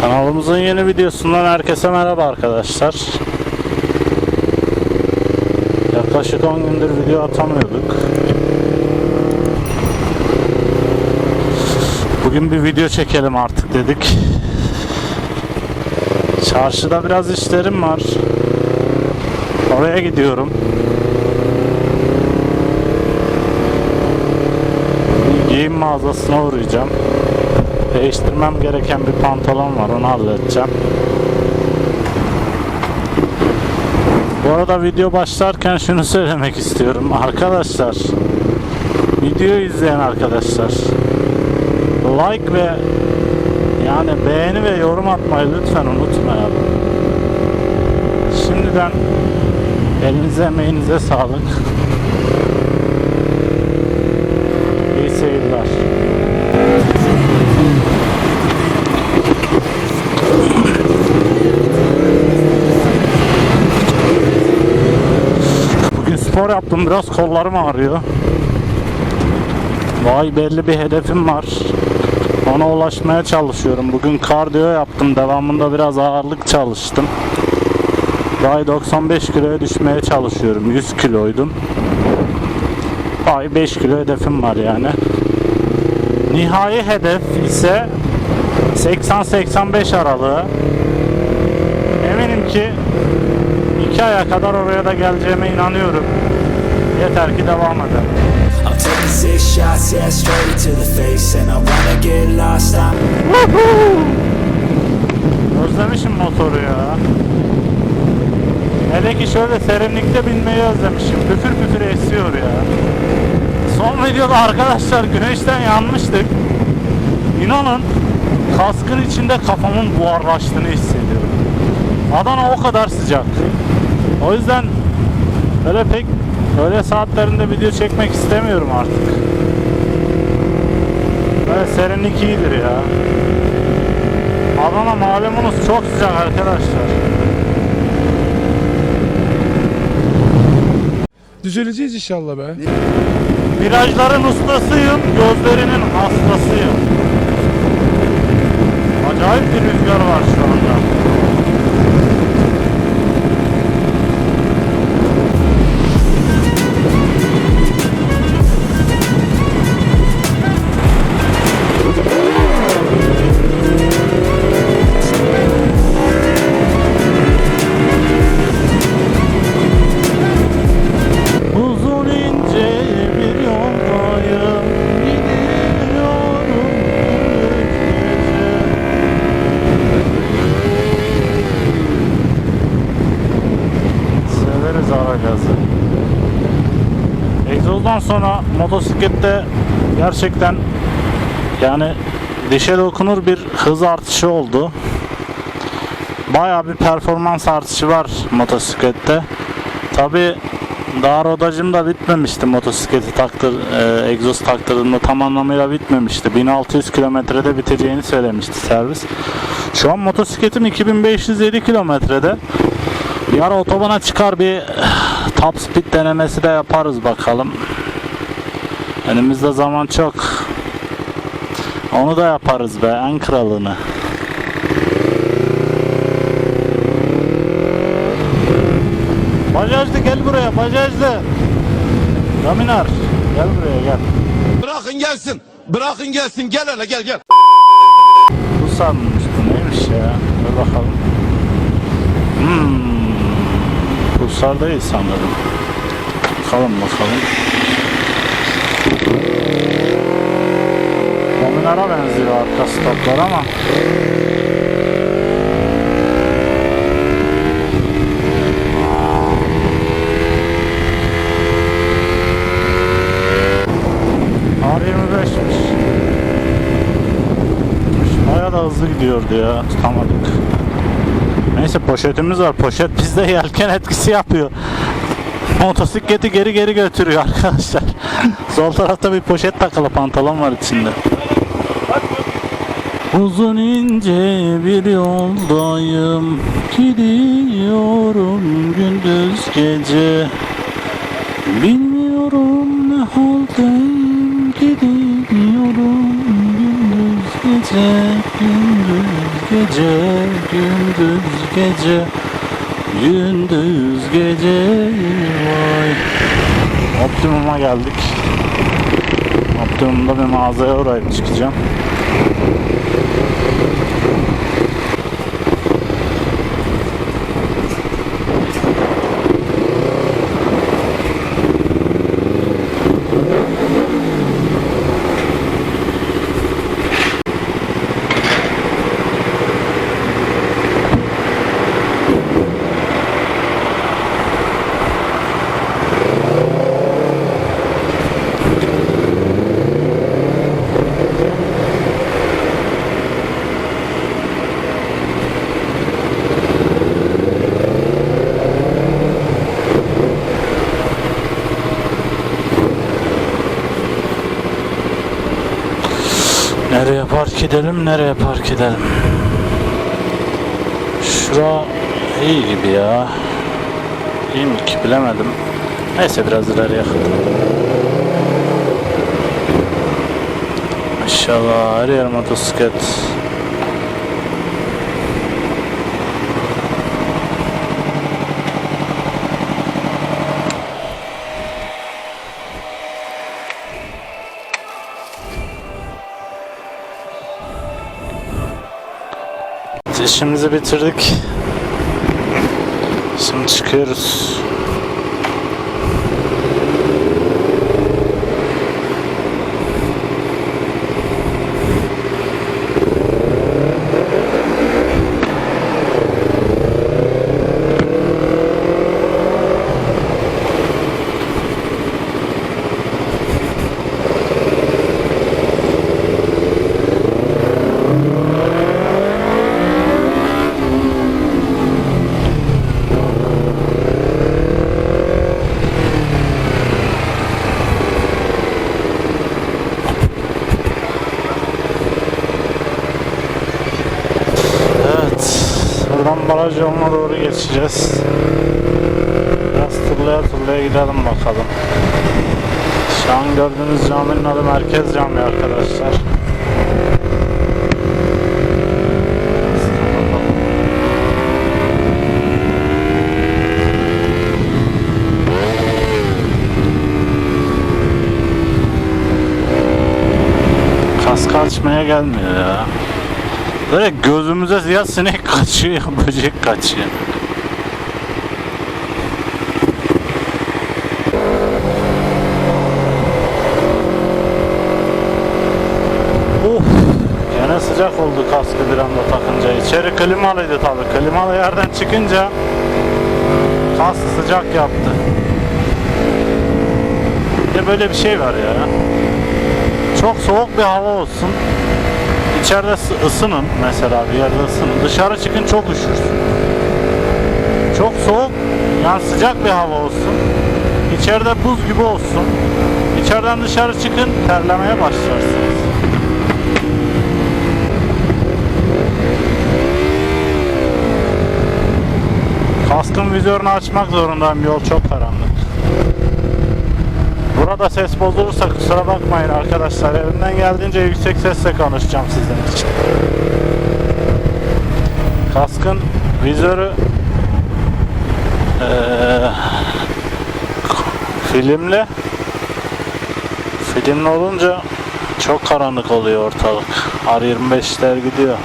Kanalımızın yeni videosundan herkese merhaba arkadaşlar. Yaklaşık 10 gündür video atamıyorduk. Bugün bir video çekelim artık dedik. Çarşıda biraz işlerim var. Oraya gidiyorum. Bir giyim mağazasına uğrayacağım. Değiştirmem gereken bir pantolon var onu halledeceğim. Bu arada video başlarken şunu söylemek istiyorum. Arkadaşlar videoyu izleyen arkadaşlar like ve yani beğeni ve yorum atmayı lütfen unutmayalım. Şimdiden elinize emeğinize sağlık. İyi seyirler. Bugün spor yaptım biraz kollarım ağrıyor. Vay belli bir hedefim var. Ona ulaşmaya çalışıyorum. Bugün kardiyo yaptım. Devamında biraz ağırlık çalıştım. Vay 95 kiloya düşmeye çalışıyorum. 100 kiloydum. Vay 5 kilo hedefim var yani. Nihai hedef ise 80-85 aralığı. Eminim ki iki aya kadar oraya da geleceğime inanıyorum. Yeter ki devam edelim. Özlemişim motoru ya. Hele ki şöyle serinlikte binmeyi özlemişim. Püfür püfür esiyor ya. Son videoda arkadaşlar güneşten yanmıştık. İnanın kaskın içinde kafamın buharlaştığını hissediyorum. Adana o kadar sıcak. O yüzden öyle pek öyle saatlerinde video çekmek istemiyorum artık. Böyle serinlik iyidir ya. Adana malumunuz çok sıcak arkadaşlar. Düzeleceğiz inşallah be. Virajların ustasıyım, gözlerinin hastasıyım. Acayip bir rüzgar var şu anda. Gazı Egzozdan sonra motosiklette gerçekten yani dişe dokunur bir hız artışı oldu. Bayağı bir performans artışı var motosiklette. Tabi daha rodajım da bitmemişti motosikleti taktır, e, egzoz taktırdığımda tam anlamıyla bitmemişti. 1600 kilometrede biteceğini söylemişti servis. Şu an motosikletim 2507 kilometrede. Ara otobana çıkar bir top speed denemesi de yaparız bakalım. Önümüzde zaman çok. Onu da yaparız be en kralını. Bajajlı gel buraya bajajlı. Dominar gel buraya gel. Bırakın gelsin. Bırakın gelsin. Gel hele gel gel. Bu sanmış bu neymiş ya? Dur bakalım. Değil sanırım. Bakalım bakalım. Dominar'a benziyor arka stoplar ama. R25'miş. Baya da hızlı gidiyordu ya tutamadık. Neyse poşetimiz var. Poşet bizde yelken etkisi yapıyor. Motosikleti geri geri götürüyor arkadaşlar. Sol tarafta bir poşet takılı pantolon var içinde. Uzun ince bir yoldayım Gidiyorum gündüz gece Bilmiyorum ne haldeyim Gidiyorum gece Gündüz gece Gündüz gece Gündüz gece Vay. Optimum'a geldik. Optimum'da bir mağazaya uğrayıp çıkacağım Nereye park edelim, nereye park edelim? Şura iyi gibi ya. İyi mi ki bilemedim. Neyse biraz ileriye Maşallah her yer motosiklet. İşimizi bitirdik. Şimdi çıkıyoruz. Yoluna doğru geçeceğiz. Biraz turlaya turlaya gidelim bakalım. Şu an gördüğünüz caminin adı Merkez Cami arkadaşlar. Kaskı açmaya gelmiyor ya. Böyle gözümüze ya sinek kaçıyor ya böcek kaçıyor. Of. Gene sıcak oldu kaskı bir anda takınca. İçeri klimalıydı tabi. Klimalı yerden çıkınca kask sıcak yaptı. Bir böyle bir şey var ya. Çok soğuk bir hava olsun. İçeride ısı- ısının mesela bir yerde ısının. Dışarı çıkın çok üşürsün. Çok soğuk yani sıcak bir hava olsun. İçeride buz gibi olsun. İçeriden dışarı çıkın terlemeye başlarsınız. Kaskın vizörünü açmak zorundayım. Yol çok karanlık. Burada ses bozulursa kusura bakmayın arkadaşlar. Elimden geldiğince yüksek sesle konuşacağım sizin için. Kaskın vizörü eee, filmli filmli olunca çok karanlık oluyor ortalık. R25'ler gidiyor.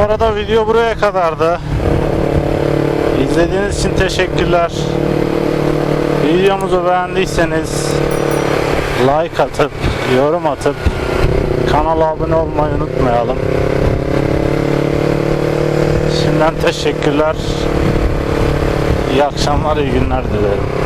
Arada video buraya kadardı. İzlediğiniz için teşekkürler. Videomuzu beğendiyseniz like atıp yorum atıp kanala abone olmayı unutmayalım. Şimdiden teşekkürler. İyi akşamlar, iyi günler dilerim.